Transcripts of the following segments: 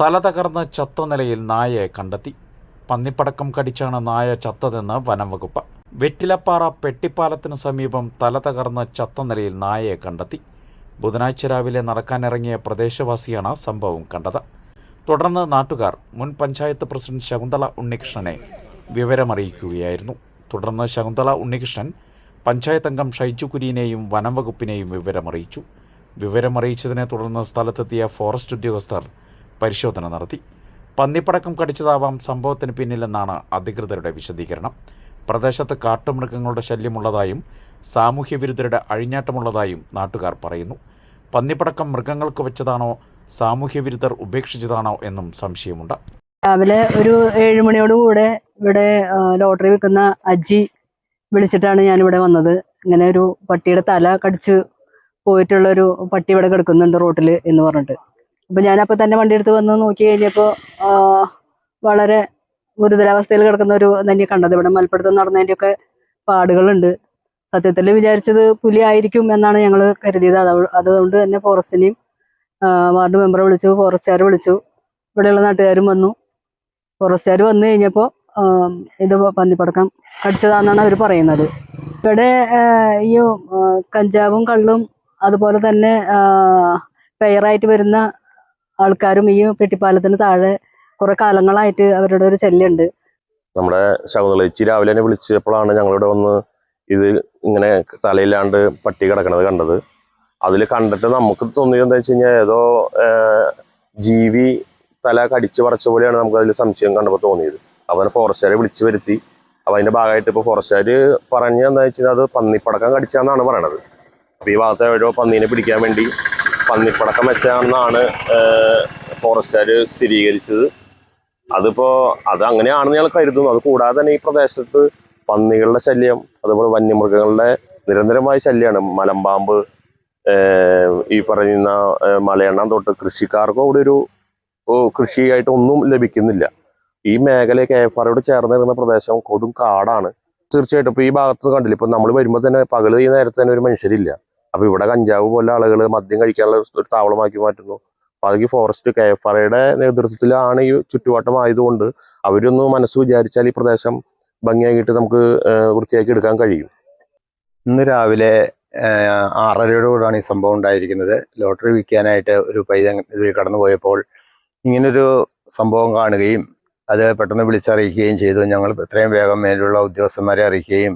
തല തകർന്ന് ചത്ത നിലയിൽ നായയെ കണ്ടെത്തി. പന്നിപ്പടക്കം കടിച്ചാണ് നായ ചത്തതെന്ന് വനം വകുപ്പ്. വെറ്റിലപ്പാറ പെട്ടിപ്പാലത്തിന് സമീപം തല തകർന്ന് ചത്ത നിലയിൽ നായയെ കണ്ടെത്തി. ബുധനാഴ്ച രാവിലെ നടക്കാനിറങ്ങിയ പ്രദേശവാസിയാണ് സംഭവം കണ്ടത്. തുടർന്ന് നാട്ടുകാർ മുൻ പഞ്ചായത്ത് പ്രസിഡന്റ് ശകുന്തള ഉണ്ണികൃഷ്ണനെ വിവരമറിയിക്കുകയായിരുന്നു. തുടർന്ന് ശകുന്തള ഉണ്ണികൃഷ്ണൻ പഞ്ചായത്ത് അംഗം ഷൈജു കുര്യനെയും വിവരമറിയിച്ചു. വിവരമറിയിച്ചതിനെ തുടർന്ന് സ്ഥലത്തെത്തിയ ഫോറസ്റ്റ് ഉദ്യോഗസ്ഥർ പരിശോധന നടത്തി. പന്നിപ്പടക്കം കടിച്ചതാവാം സംഭവത്തിന് പിന്നിലെന്നാണ് അധികൃതരുടെ വിശദീകരണം. പ്രദേശത്ത് കാട്ടുമൃഗങ്ങളുടെ ശല്യമുള്ളതായും സാമൂഹ്യവിരുദ്ധരുടെ അഴിഞ്ഞാട്ടമുള്ളതായും നാട്ടുകാർ പറയുന്നു. പന്നിപ്പടക്കം മൃഗങ്ങൾക്ക് വെച്ചതാണോ സാമൂഹ്യവിരുദ്ധർ ഉപേക്ഷിച്ചതാണോ എന്നും സംശയമുണ്ട്. രാവിലെ ഒരു ഏഴുമണിയോടുകൂടെ മണിയോട് ഇവിടെ ലോട്ടറി വിൽക്കുന്ന അജി വിളിച്ചിട്ടാണ് ഞാൻ ഇവിടെ വന്നത്. ഇങ്ങനെ ഒരു പട്ടിയുടെ തല കടിച്ച് പോയിട്ടുള്ള ഒരു പട്ടി ഇവിടെ കിടക്കുന്നുണ്ട് റോട്ടിൽ എന്ന് പറഞ്ഞിട്ട്. അപ്പൊ ഞാൻ അപ്പൊ തന്നെ വണ്ടി എടുത്ത് വന്ന് നോക്കി കഴിഞ്ഞപ്പോ വളരെ ഗുരുതരാവസ്ഥയിൽ കിടക്കുന്ന ഒരു തന്നെ കണ്ടത്. ഇവിടെ മലപ്പുറത്ത് നടന്നതിന്റെ ഒക്കെ പാടുകളുണ്ട്. സത്യത്തിൽ വിചാരിച്ചത് പുലി ആയിരിക്കും എന്നാണ് ഞങ്ങൾ കരുതിയത്. അത് അതുകൊണ്ട് തന്നെ ഫോറസ്റ്റിനെയും വാർഡ് മെമ്പറെ വിളിച്ചു ഫോറസ്റ്റുകാർ വിളിച്ചു. ഇവിടെയുള്ള നാട്ടുകാരും വന്നു. ഫോറസ്റ്റുകാർ വന്നു കഴിഞ്ഞപ്പോൾ ഇത് പന്നിപ്പടക്കം കടിച്ചതാണെന്നാണ് അവർ പറയുന്നത്. ഇവിടെ ഈ കഞ്ചാവും കള്ളും അതുപോലെ തന്നെ പെയറായിട്ട് വരുന്ന ആൾക്കാരും ഈ പെട്ടിപ്പാലത്തിന് താഴെ കുറെ കാലങ്ങളായിട്ട് അവരുടെ ഒരു ശല്യമുണ്ട്. നമ്മുടെ ശകുന്തളേച്ചി രാവിലെ തന്നെ വിളിച്ചപ്പോഴാണ് ഞങ്ങളിവിടെ വന്ന് ഇത് ഇങ്ങനെ തലയില്ലാണ്ട് പട്ടി കിടക്കണത് കണ്ടത്. അതിൽ കണ്ടിട്ട് നമുക്ക് തോന്നിയത് എന്താ വെച്ച് കഴിഞ്ഞാൽ ഏതോ ജീവി തല കടിച്ച് പറിച്ച പോലെയാണ് നമുക്ക് അതിൽ സംശയം കണ്ടപ്പോൾ തോന്നിയത്. അപ്പോൾ ഫോറസ്റ്റുകാരെ വിളിച്ചു വരുത്തി. അപ്പോൾ അതിന്റെ ഭാഗമായിട്ട് ഇപ്പോൾ ഫോറസ്റ്റുകാർ പറഞ്ഞ എന്താ വെച്ചാൽ അത് പന്നിപ്പടക്കം കടിച്ചാന്നാണ് പറയണത്. അപ്പോൾ ഈ ഭാഗത്തെ ഓരോ പന്നീനെ പിടിക്കാൻ വേണ്ടി പന്നിപ്പടക്കം വെച്ചാണെന്നാണ് ഫോറസ്റ്റുകാർ സ്ഥിരീകരിച്ചത്. അതിപ്പോ അത് അങ്ങനെയാണെന്ന് ഞങ്ങൾ കരുതുന്നു. അത് കൂടാതെ തന്നെ ഈ പ്രദേശത്ത് പന്നികളുടെ ശല്യം അതുപോലെ വന്യമൃഗങ്ങളുടെ നിരന്തരമായ ശല്യമാണ് മലമ്പാമ്പ് ഈ പറയുന്ന മലയെണ്ണം തൊട്ട് കൃഷിക്കാർക്കും അവിടെ ഒരു കൃഷിയായിട്ട് ഒന്നും ലഭിക്കുന്നില്ല. ഈ മേഖല കെ എഫ് ആറോട് ചേർന്ന് വരുന്ന പ്രദേശം കൊടും കാടാണ്. തീർച്ചയായിട്ടും ഇപ്പോൾ ഈ ഭാഗത്ത് കണ്ടില്ല ഇപ്പം നമ്മൾ വരുമ്പോൾ തന്നെ പകൽ ഈ നേരത്തെ തന്നെ ഒരു മനുഷ്യരില്ല. അപ്പൊ ഇവിടെ കഞ്ചാവ് പോലെ ആളുകൾ മദ്യം കഴിക്കാനുള്ള ഒരു താവളമാക്കി മാറ്റുന്നു. അപ്പൊ അതെങ്കിൽ ഫോറസ്റ്റ് കെ എഫ് ആർഐയുടെ നേതൃത്വത്തിലാണ് ഈ ചുറ്റുവട്ടം ആയതുകൊണ്ട് അവരൊന്ന് മനസ്സ് വിചാരിച്ചാൽ ഈ പ്രദേശം ഭംഗിയായിട്ട് നമുക്ക് വൃത്തിയാക്കി എടുക്കാൻ കഴിയും. ഇന്ന് രാവിലെ ആറരയോടുകൂടാണ് ഈ സംഭവം ഉണ്ടായിരിക്കുന്നത്. ലോട്ടറി വിൽക്കാനായിട്ട് ഒരു പൈസ ഇതിൽ കടന്നു പോയപ്പോൾ ഇങ്ങനൊരു സംഭവം കാണുകയും അത് പെട്ടെന്ന് വിളിച്ചറിയിക്കുകയും ചെയ്തു. ഞങ്ങൾ എത്രയും വേഗം മേലുള്ള ഉദ്യോഗസ്ഥന്മാരെ അറിയിക്കുകയും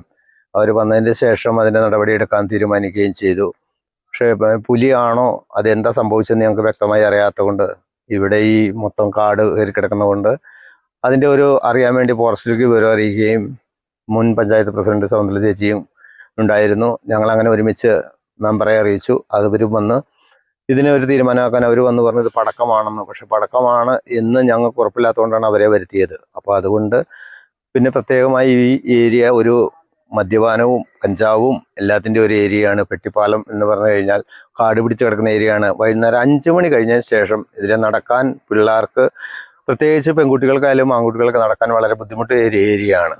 അവർ വന്നതിന് ശേഷം അതിന്റെ നടപടിയെടുക്കാൻ തീരുമാനിക്കുകയും ചെയ്തു. പക്ഷേ പുലിയാണോ? അതെന്താ സംഭവിച്ചതെന്ന് ഞങ്ങൾക്ക് വ്യക്തമായി അറിയാത്തതുകൊണ്ട് ഇവിടെ ഈ മൊത്തം കാട് കയറി കിടക്കുന്നതുകൊണ്ട് അതിന്റെ ഒരു അറിയാൻ വേണ്ടി ഫോറസ്റ്റിലേക്ക് വിവരം അറിയിക്കുകയും മുൻ പഞ്ചായത്ത് പ്രസിഡന്റ് സൗന്ദര്യ ചേച്ചിയും ഉണ്ടായിരുന്നു. ഞങ്ങൾ അങ്ങനെ ഒരുമിച്ച് മെമ്പറെ അറിയിച്ചു. ഇവർ വന്ന് ഇതിനെ ഒരു തീരുമാനമാക്കാൻ അവർ വന്ന് പറഞ്ഞത് പടക്കമാണെന്ന്. പക്ഷെ പടക്കമാണ് എന്ന് ഞങ്ങൾക്ക് ഉറപ്പില്ലാത്തതുകൊണ്ടാണ് അവരെ വരുത്തിയത്. അപ്പോൾ അതുകൊണ്ട് പിന്നെ പ്രത്യേകമായി ഈ ഏരിയ ഒരു മദ്യപാനവും കഞ്ചാവും എല്ലാത്തിന്റെ ഒരു ഏരിയയാണ് പെട്ടിപ്പാലം എന്ന് പറഞ്ഞു കഴിഞ്ഞാൽ കാട് പിടിച്ച് കിടക്കുന്ന ഏരിയയാണ്. വൈകുന്നേരം അഞ്ച് മണി കഴിഞ്ഞതിന് ശേഷം ഇതിലെ നടക്കാൻ പിള്ളേർക്ക് പ്രത്യേകിച്ച് പെൺകുട്ടികൾക്കായാലും ആൺകുട്ടികൾക്ക് നടക്കാൻ വളരെ ബുദ്ധിമുട്ട് ഏരിയയാണ്.